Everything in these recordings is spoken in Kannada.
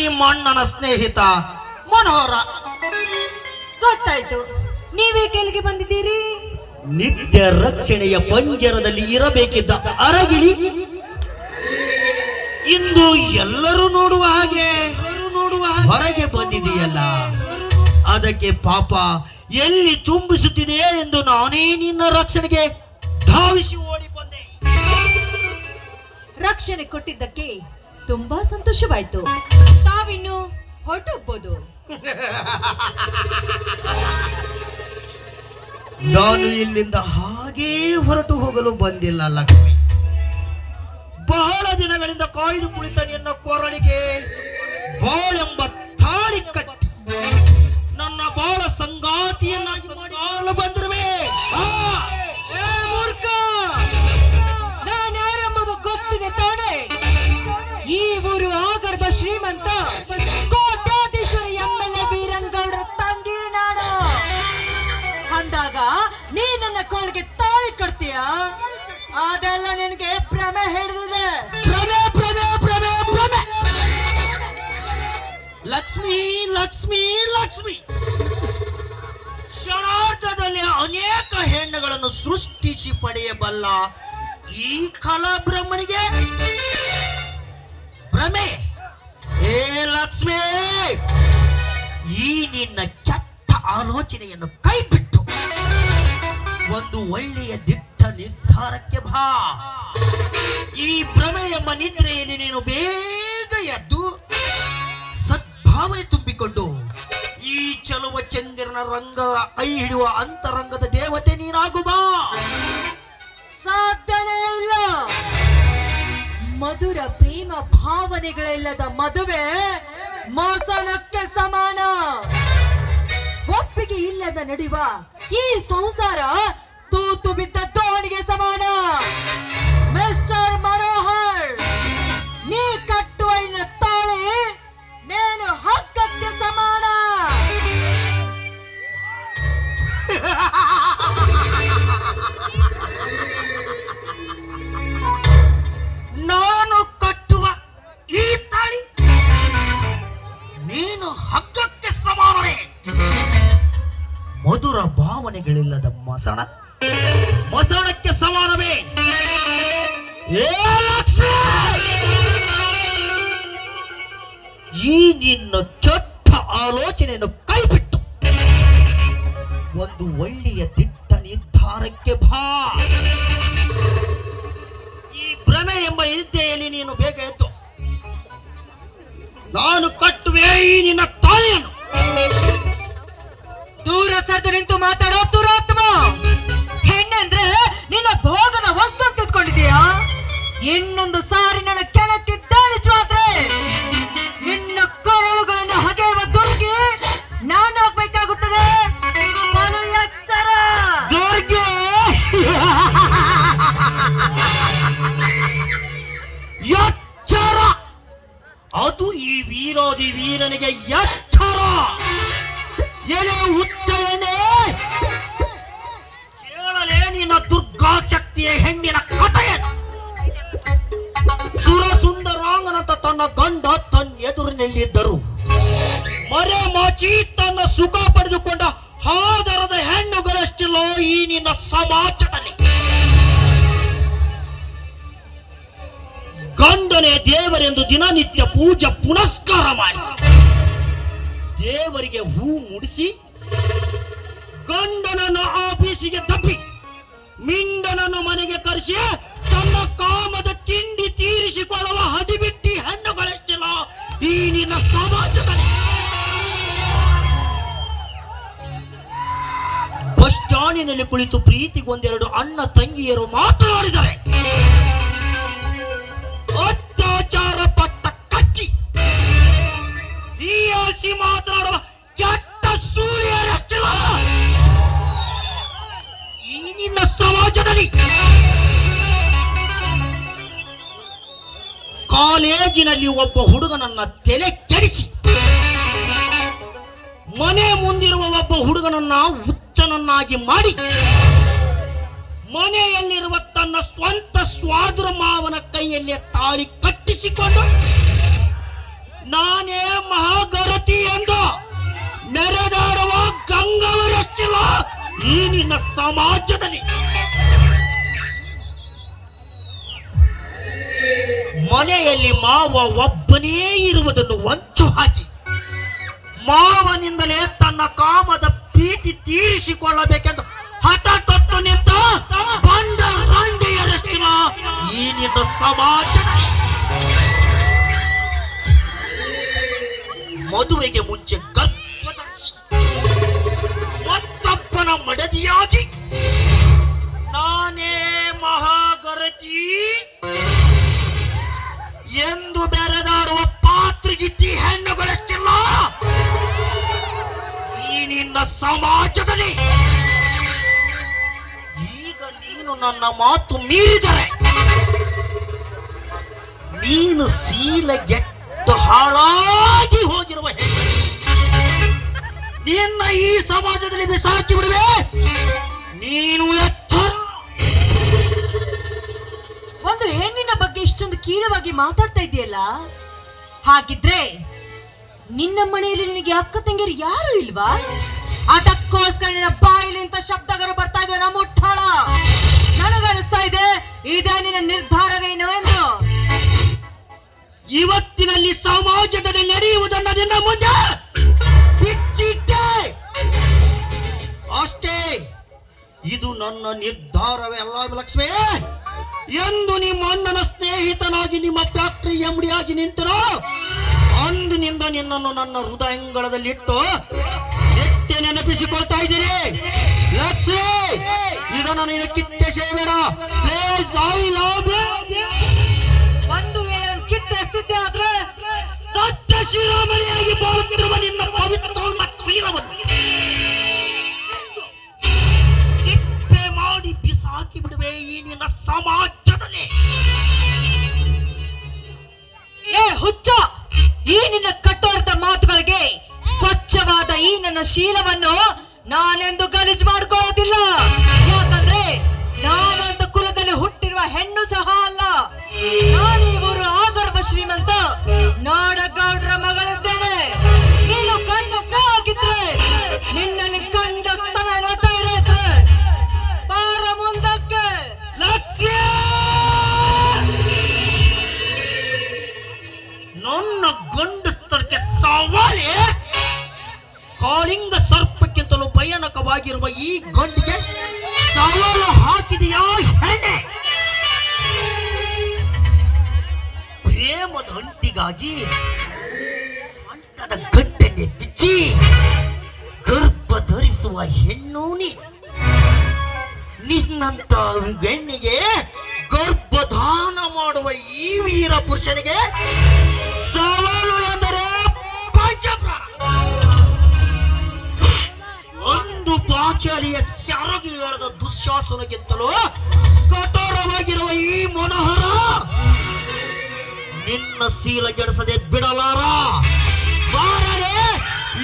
ನಿಮ್ಮ ಅಣ್ಣನ ಸ್ನೇಹಿತ ಮನೋಹರ. ಗೊತ್ತಾಯ್ತು. ನೀವೇ ಇಲ್ಲಿಗೆ ಬಂದಿದ್ದೀರಿ? ನಿತ್ಯ ರಕ್ಷಣೆಯ ಪಂಜರದಲ್ಲಿ ಇರಬೇಕಿದ್ದ ಅರಗಿಳಿ ಇಂದು ಎಲ್ಲರೂ ನೋಡುವ ಹಾಗೆ ನೋಡುವ ಹೊರಗೆ ಬಂದಿದೆಯಲ್ಲ. ಅದಕ್ಕೆ ಪಾಪ ಎಲ್ಲಿ ಚುಂಬಿಸುತ್ತಿದೆ ಎಂದು ನಾನೇ ನಿನ್ನ ರಕ್ಷಣೆಗೆ ಧಾವಿಸಿ ಓಡಿ ಬಂದೆ ರಕ್ಷಣೆ ಕೊಟ್ಟಿದ್ದಕ್ಕೆ ತುಂಬಾ ಸಂತೋಷವಾಯ್ತು. ತಾವಿನ್ನು ಹೊರಟೋಗ್ಬೋದು. ನಾನು ಇಲ್ಲಿಂದ ಹಾಗೇ ಹೊರಟು ಹೋಗಲು ಬಂದಿಲ್ಲ ಲಕ್ಷ್ಮಿ. ಬಹಳ ದಿನಗಳಿಂದ ಕಾಯ್ದು ಕುಳಿತ ನಿನ್ನ ಕೊರಳಿಗೆ ಬಾಳೆಂಬ ತಾಳಿ ಕಟ್ಟಿ. ನನ್ನ ಬಾಳ ಸಂಗಾತಿಯನ್ನಾಗಿ ಮಾಡಲು ಬಂದಿರುವೆ. ಲಕ್ಷ್ಮಿ ಲಕ್ಷ್ಮಿ ಲಕ್ಷ್ಮಿ. ಕ್ಷಣಾರ್ಧದಲ್ಲಿ ಅನೇಕ ಹೆಣ್ಣುಗಳನ್ನು ಸೃಷ್ಟಿಸಿ ಪಡೆಯಬಲ್ಲ ಈ ಕಲಾಬ್ರಹ್ಮನಿಗೆ ಭ್ರಮೆ. ಏ ಲಕ್ಷ್ಮಿ, ಈ ನಿನ್ನ ಕೆಟ್ಟ ಆಲೋಚನೆಯನ್ನು ಕೈಬಿಟ್ಟು ಒಂದು ಒಳ್ಳೆಯ ದಿಟ್ಟ ನಿರ್ಧಾರಕ್ಕೆ ಬಾ. ಈ ಭ್ರಮೆ ಎಂಬ ನಿದ್ರೆಯಲ್ಲಿ ನೀನು ಬೇಗ ಎದ್ದು ಸದ್ಭಾವನೆ ತುಂಬಿಕೊಂಡು, ಈ ಚಲುವ ಚಂದಿರನ ರಂಗ ಕೈ ಹಿಡಿಯುವ ಅಂತರಂಗದ ದೇವತೆ ನೀನಾಗುವ ಸಾಧ್ಯನೇ ಇಲ್ಲ ಮಧುರ ಪ್ರೇಮ ಭಾವನೆಗಳಿಲ್ಲದ ಮದುವೆ ಮೋಸನಕ್ಕೆ ಸಮಾನ. ಒಪ್ಪಿಗೆ ಇಲ್ಲದ ನಡೆಯುವ ಈ ಸಂಸಾರ ತೂತು ಬಿದ್ದ ದೋಣಿಗೆ ಸಮಾನ. ಮಸಣ ಮಸಣಕ್ಕೆ ಸಮಾನವೇ! ಈ ನಿನ್ನ ಚೊಟ್ಟ ಆಲೋಚನೆಯನ್ನು ಕೈಬಿಟ್ಟು ಒಂದು ಒಳ್ಳೆಯ ದಿಟ್ಟ ನಿರ್ಧಾರಕ್ಕೆ ಬಾ. ಈ ಭ್ರಮೆ ಎಂಬ ನಿದ್ದೆಯಲ್ಲಿ ನೀನು ಬೇಗ ಎದ್ದು, ನಾನು ಕಟ್ಟುವೆ ಈ ನಿನ್ನ ತಾಯಿಯನ್ನು. ದೂರ ಸರಿದು ನಿಂತು ಮಾತಾಡೋ ದುರಾತ್ಮ ಹೆಣ್ಣಂದ್ರೆ ನಿನ್ನ ಭೋಗನ ವಸ್ತು ಅಂತ ಇನ್ನೊಂದು ಸಾರಿ ನನ್ನ ಕೆಣಕಿದ್ದಾನಿಸುವಾದ್ರೆ ನಿನ್ನ ಕೊರಳುಗಳನ್ನು ಹಗೆಯುವ ದುರ್ಗಿ ನಾನಾಗ್ಬೇಕಾಗುತ್ತದೆ. ಅದು ಈ ವೀರಾದಿ ವೀರನಿಗೆ ತನ್ನ ಗಂಡ ತನ್ನ ಎದುರಿನಲ್ಲಿದ್ದರು. ಮರೆ ಮಾಚಿ ತನ್ನ ಸುಖ ಪಡೆದುಕೊಂಡ ಹಾದರದ ಹೆಣ್ಣುಗಳಷ್ಟಿಲ್ಲೋ ಈ ನಿನ್ನ ಸಮಾಜದಲ್ಲಿ. ಗಂಡನೇ ದೇವರೆಂದು ದಿನನಿತ್ಯ ಪೂಜೆ ಪುನಸ್ಕಾರ ಮಾಡಿ. ದೇವರಿಗೆ ಹೂ ಮುಡಿಸಿ, ಗಂಡನನ್ನು ಆಫೀಸಿಗೆ ತಪ್ಪಿ, ಮಿಂಡನನ್ನು ಮನೆಗೆ ಕರೆಸಿ ಸ್ಟಾಂಡಿನಲ್ಲಿ ಕುಳಿತು ಪ್ರೀತಿಗೊಂದೆರಡು ಅಣ್ಣ ತಂಗಿಯರು ಮಾತನಾಡಿದರೆ ಅತ್ಯಾಚಾರ ಪಟ್ಟ ಕಟ್ಟಿ ಈ ಮಾತನಾಡುವ ಕೆಟ್ಟ ಸೂರ್ಯರಷ್ಟಿಲ್ಲ ನಿನ್ನ ಸಮಾಜದಲ್ಲಿ ಕಾಲೇಜಿನಲ್ಲಿ ಒಬ್ಬ ಹುಡುಗನನ್ನ ತಲೆ ಕೆಡಿಸಿ, ಮನೆ ಮುಂದಿರುವ ಒಬ್ಬ ಹುಡುಗನನ್ನ ಹುಚ್ಚನನ್ನಾಗಿ ಮಾಡಿ ಮನೆಯಲ್ಲಿರುವ ತನ್ನ ಸ್ವಂತ ಸ್ವಾದ್ರ ಮಾವನ ಕೈಯಲ್ಲಿ ತಾಳಿ ಕಟ್ಟಿಸಿಕೊಂಡು, ನಾನೇ ಮಹಾಗರತಿ ಎಂದು ನೆರೆದಾಡುವ ಗಂಗವರಷ್ಟಿಲ್ಲ ಈ ನಿನ್ನ ಸಮಾಜದಲ್ಲಿ. ಮನೆಯಲ್ಲಿ ಮಾವ ಒಬ್ಬನೇ ಇರುವುದನ್ನು ವಂಚು ಹಾಕಿ, ಮಾವನಿಂದಲೇ ತನ್ನ ಕಾಮದ ಪ್ರೀತಿ ತೀರಿಸಿಕೊಳ್ಳಬೇಕೆಂದು ಹಠ ತೊತ್ತು ನಿಂತ ಬಂದ ರಂಗೆಯರಷ್ಟಿನ ಈ ನಿಂತ ಸಮಾಜ ಮದುವೆಗೆ ಮುಂಚೆ ಗರ್ಭಧರಿಸಿ ಸಮಾಜದಲ್ಲಿ. ಈಗ ನೀನು ನನ್ನ ಮಾತು ಮೀರಿದರೆ, ನೀನು ಶೀಲಗೆಟ್ಟು ಹಾಳಾಗಿ ಹೋಗಿರುವ ನಿನ್ನ ಈ ಸಮಾಜದಲ್ಲಿ ಬಿಸಾಕಿ ಬಿಡುವೆ. ನೀನು ಒಂದು ಹೆಣ್ಣಿನ ಬಗ್ಗೆ ಇಷ್ಟೊಂದು ಕೀಳವಾಗಿ ಮಾತಾಡ್ತಾ ಇದೆಯಲ್ಲ? ಹಾಗಿದ್ರೆ ನಿನ್ನ ಮನೆಯಲ್ಲಿ ನಿನಗೆ ಅಕ್ಕ ತಂಗಿಯರು ಯಾರು ಇಲ್ವಾ? ಅದಕ್ಕೋಸ್ಕರ ನಿನ್ನ ಬಾಯಿಲಿಂತ ಶಬ್ದಗಳು ಬರ್ತಾ ಇದ್ವೆ, ನಮ್ಮ ಮುಟ್ಟಾಳ ನನಗನಿಸ್ತಾ ಇದೆ, ಇದೇ ನಿನ್ನ ನಿರ್ಧಾರವೇನು ಎಂದು. ಇವತ್ತಿನಲ್ಲಿ ಸಮಾಜದಲ್ಲಿ ನಡೆಯುವುದನ್ನು ನಿನ್ನ ಮುಂದೆ ಬಿಚ್ಚಿಟ್ಟೆ. ಅಷ್ಟೇ, ಇದು ನನ್ನ ನಿರ್ಧಾರವೇ ಅಲ್ಲ, ಲಕ್ಷ್ಮಿ. ಎಂದು ನಿಮ್ಮ ಅಣ್ಣನ ಸ್ನೇಹಿತನಾಗಿ, ನಿಮ್ಮ ಫ್ಯಾಕ್ಟರಿ ಆಗಿ ನಿಂತರೋ ಅಂದಿನಿಂದ ನಿನ್ನನ್ನು ನನ್ನ ಹೃದಯಂಗಳದಲ್ಲಿಟ್ಟು ನಿತ್ಯ ಇದ್ದೀರಿ. ಲಕ್ಷ್ಮಿ ಇದನ್ನು ನೀನು ಕಿತ್ತೆ ಪ್ಲೇಸ್ ಪ್ಲೀಸ್ ಐ ಲವ್ ಭಯಾನಕವಾಗಿರುವ ಈ ಗಂಟಿಗೆ ಸವಾಲು ಹಾಕಿದೆಯಾ ಹೆಣ್ಣೆ? ಪ್ರೇಮದ ಹಂಟಿಗಾಗಿ ಅಂಟದ ಗಂಟೆಗೆ ಬಿಚ್ಚಿ ಗರ್ಭ ಧರಿಸುವ ಹೆಣ್ಣು ನಿನ್ನಂತ ಹೆಣ್ಣಿಗೆ ಗರ್ಭಧಾನ ಮಾಡುವ ಈ ವೀರ ಪುರುಷನಿಗೆ ಸವಾಲು ಒಂದು ಪಾಚಾಲಿಯ ಸೆರಗಿ ಎಳೆದ ದುಶ್ಯಾಸನಕ್ಕಿಂತಲೂ ಕಠೋರವಾಗಿರುವ ಈ ಮನೋಹರ ನಿನ್ನ ಸೀಲ ಗೆಡಿಸದೆ ಬಿಡಲಾರ. ಬಾರರೆ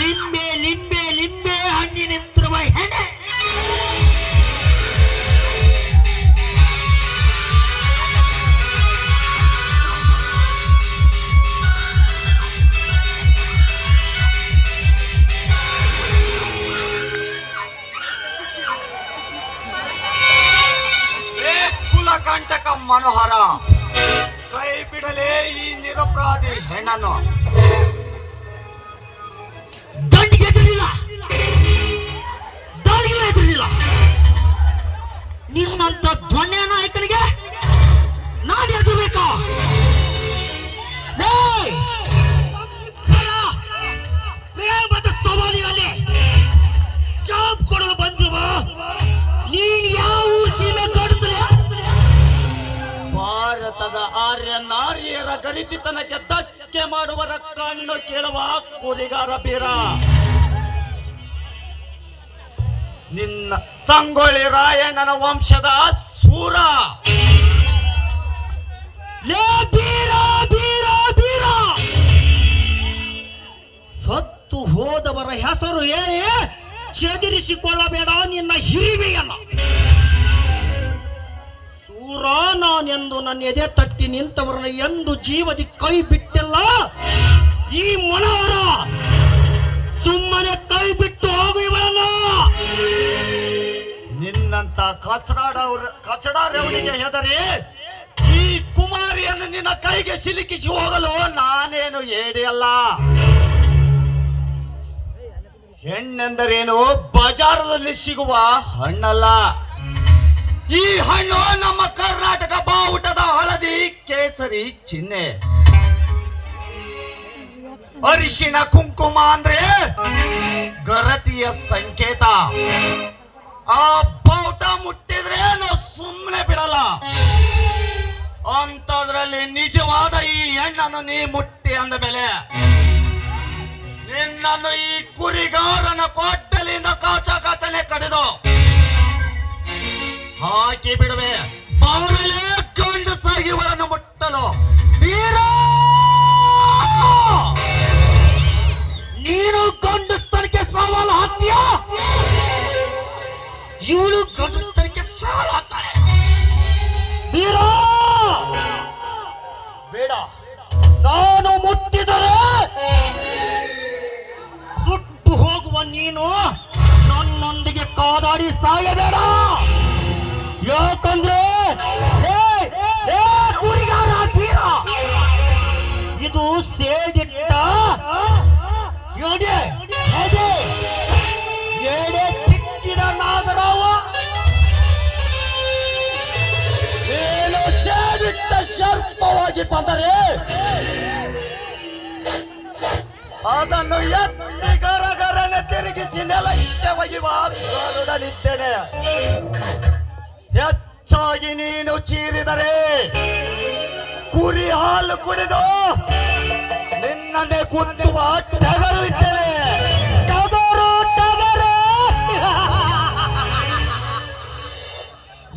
ಲಿಂಬೆ ಲಿಂಬೆ ಲಿಂಬೆ ಹಣ್ಣಿನಿಂತಿರುವ ಹೆಣೆ. ಮನೋಹರ. ಕೈ ಬಿಡಲೇ ಈ ನಿರಪರಾಧಿ ಹೆಣ್ಣನ್ನು. ಎದುರಿಲ್ಲ. ನಿನ್ನಂತ ಧ್ವನ್ಯ ಗರಿತಿತನಕ್ಕೆ ಧಕ್ಕೆ ಮಾಡುವರ ಕಣ್ಣು ಕೇಳುವ ಕೂಲಿಗಾರ ಬೀರ. ನಿನ್ನ ಸಂಗೊಳ್ಳಿ ರಾಯಣ್ಣನ ವಂಶದ ಸೂರ. ಸತ್ತು ಹೋದವರ ಹೆಸರು ಹೇಳಿ ಚದುರಿಸಿಕೊಳ್ಳಬೇಡ ನಿನ್ನ ಹಿರಿಮೆಯನ್ನ. ಸೂರ ನಾನೆಂದು ನನ್ನ ಎದೆ ತಟ್ಟಿ ನಿಂತವರನ್ನ ಎಂದು ಜೀವದಿ ಕೈ ಬಿಟ್ಟಿಲ್ಲ. ಮನೋಹರ ಸುಮ್ಮನೆ ಕೈ ಬಿಟ್ಟು ಹೋಗು ಇವರನ್ನ ನಿನ್ನಂತ ಕಚಡಾಡ ಕಚಡಾರವನಿಗೆ ಹೆದರಿ ಈ ಕುಮಾರಿಯನ್ನು ನಿನ್ನ ಕೈಗೆ ಸಿಲುಕಿಸಿ ಹೋಗಲು ನಾನೇನು ಹೇಳಿಯಲ್ಲ ಹೆಣ್ಣೆಂದರೇನು? ಬಜಾರದಲ್ಲಿ ಸಿಗುವ ಹಣ್ಣಲ್ಲ. ಈ ಹಣ್ಣು ನಮ್ಮ ಕರ್ನಾಟಕ ಬಾವುಟದ ಹಳದಿ ಕೇಸರಿ ಚಿಹ್ನೆ. ಅರಿಶಿನ ಕುಂಕುಮ ಅಂದ್ರೆ ಗರತಿಯ ಸಂಕೇತ. ಆ ಬಾವುಟ ಮುಟ್ಟಿದ್ರೆ ನಾವು ಸುಮ್ಮನೆ ಬಿಡಲ್ಲ. ಅಂತದ್ರಲ್ಲಿ ನಿಜವಾದ ಈ ಹೆಣ್ಣನ್ನು ನೀ ಮುಟ್ಟಿ ಅಂದ ಮೇಲೆ ನಿನ್ನನ್ನು ಈ ಕುರಿಗಾರನ ಕೊಟ್ಟಲಿಂದ ಕಾಚ ಕಾಚನೆ ಕಡಿದು ಹಾಕಿ ಬಿಡುವೆ. ಗಂಡಸಾಗಿವರನ್ನು ಮುಟ್ಟಲು. ವೀರ! ನೀನು ಗಂಡಸ್ತನಕ್ಕೆ ಸವಾಲು ಹಾಕ್ತೀಯ? ಇವಳು ಗಂಡಸ್ತನಕ್ಕೆ ಸವಾಲು ಹಾಕ್ತಾಳೆ. ಬೇಡ. ನಾನು ಮುಟ್ಟಿದರೆ ಸುಟ್ಟು ಹೋಗುವ ನೀನು ನನ್ನೊಂದಿಗೆ ಕಾದಾಡಿ ಸಾಯಬೇಡ. ಯಾಕಂದ್ರೆ ಇದು ಸೇಡಿಟ್ಟ ಎಡೆ ಎಡೆ ಕಿಚ್ಚಿದ ನಾಗರಾವ. ಏನು ಸೇಡಿಟ್ಟ ಸರ್ಪವಾಗಿ ಬಂದರೆ, ಅದನ್ನು ಎತ್ತಿ ಗರಗರನೆ ತಿರುಗಿಸಿ ನೆಲಕ್ಕೆ ಒಯ್ಯುವ ಗರುಡನಿದ್ದೇನೆ ಹೆಚ್ಚಾಗಿ ನೀನು ಚೀರಿದರೆ ಕುರಿ ಹಾಲು ಕುಡಿದು ನಿನ್ನನ್ನೇ ಕುಂತುವ ಟಗರು ಇದ್ದೇನೆ. ಟಗರು ಟಗರು.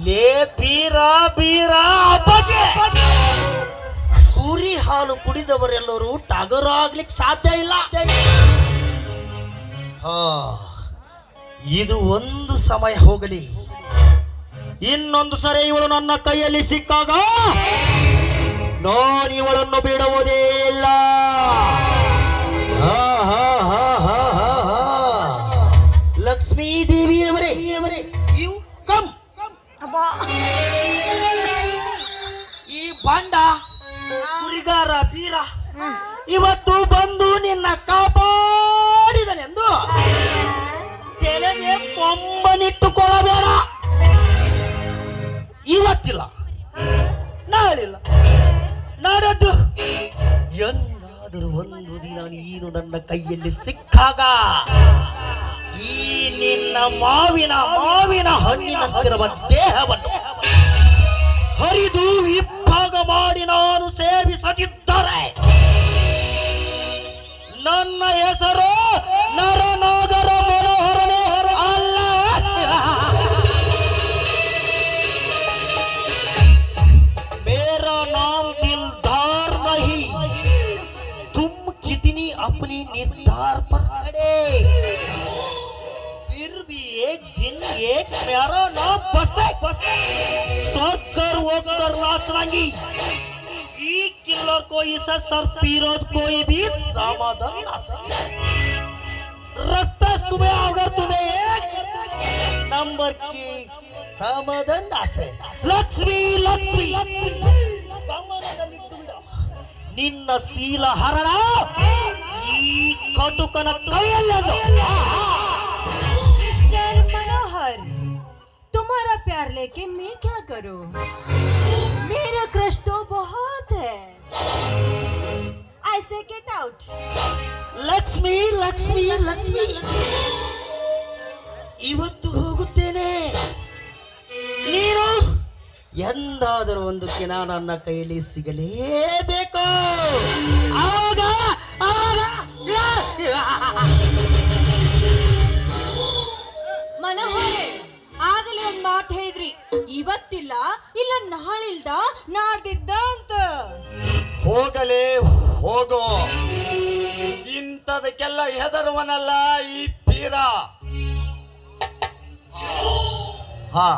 ಲೇ ಬೀರ, ಬೀರಾ, ಅಪ್ಪಾಜಿ. ಕುರಿ ಹಾಲು ಕುಡಿದವರೆಲ್ಲರೂ ಟಗರು ಆಗ್ಲಿಕ್ಕೆ ಸಾಧ್ಯ ಇಲ್ಲ. ಇದು ಒಂದು ಸಮಯ ಹೋಗಲಿ. ಇನ್ನೊಂದು ಸರಿ ಇವಳು ನನ್ನ ಕೈಯಲ್ಲಿ ಸಿಕ್ಕಾಗ ನಾನು ಇವಳನ್ನು ಬಿಡುವುದೇ ಇಲ್ಲ. ಹಾ, ಹಾ, ಹಾ, ಹಾ, ಹಾ, ಹಾ. ಲಕ್ಷ್ಮೀ ದೇವಿಯವರೇ ಯು ಕಮ್ ಈ ಬಂಡ ಹುರಿಗಾರ ಬೀರ ಇವತ್ತು ಬಂದು ನಿನ್ನ ಕಾಪಾಡಿದನೆಂದು. ತೆಲೆಗೆ ಕೊಂಬನಿಟ್ಟುಕೊಳ್ಳಬೇಡ. ಇವತ್ತಿಲ್ಲ. ನಾಳಿಲ್ಲ. ನಾಡದ್ದು. ಎಂದಾದರೂ ಒಂದು ದಿನ ನೀನು ನನ್ನ ಕೈಯಲ್ಲಿ ಸಿಕ್ಕಾಗ, ಈ ನಿನ್ನ ಮಾವಿನ ಮಾವಿನ ಹಣ್ಣಿನಂತಿರುವ ದೇಹವನ್ನು ಹರಿದು ಇಬ್ಬಾಗ ಮಾಡಿ ನಾನು ಸೇವಿಸದಿದ್ದರೆ ನನ್ನ ಹೆಸರು ನರನಾಗರ अपनी निर्धार पर अड़े फिर भी एक दिन एक मेरा नाम बसते स्वर्ग कर वो कर नाचनांगी ಈ ಕಿಲ್ಲರ್ कोई सा सर पीरोद कोई भी समाधान ना सके रास्ता सुबह अगर तुम्हें एक नंबर की समाधान ना से ಲಕ್ಷ್ಮಿ ಲಕ್ಷ್ಮಿ ನಿನ್ನ ಶೀಲ ಹರಣ ಈ ಕಟುಕನ ಕೈಯಲ್ಲದು मिस्टर मनोहर तुम्हारा प्यार लेके मैं क्या करूं मेरा क्रश तो बहुत है ऐसे गेट आउट ಲಕ್ಷ್ಮಿ ಲಕ್ಷ್ಮಿ ಲಕ್ಷ್ಮಿ ಇವತ್ತು ಹೋಗುತ್ತೇನೆ ನೀನು ಎಂದಾದರೂ ಒಂದು ಕಿನ ನನ್ನ ಕೈಯಲ್ಲಿ ಸಿಗಲೇಬೇಕು ಆಗ ಇವತ್ತಿಲ್ಲ ಇಲ್ಲ ನಾಳಿಲ್ದ ನಾಡಿದ್ದ ಅಂತ. ಹೋಗಲೇ ಹೋಗೋ. ಇಂಥದಕ್ಕೆಲ್ಲ ಹೆದರುವನಲ್ಲ ಈ ಪೀರ. ಹಾ.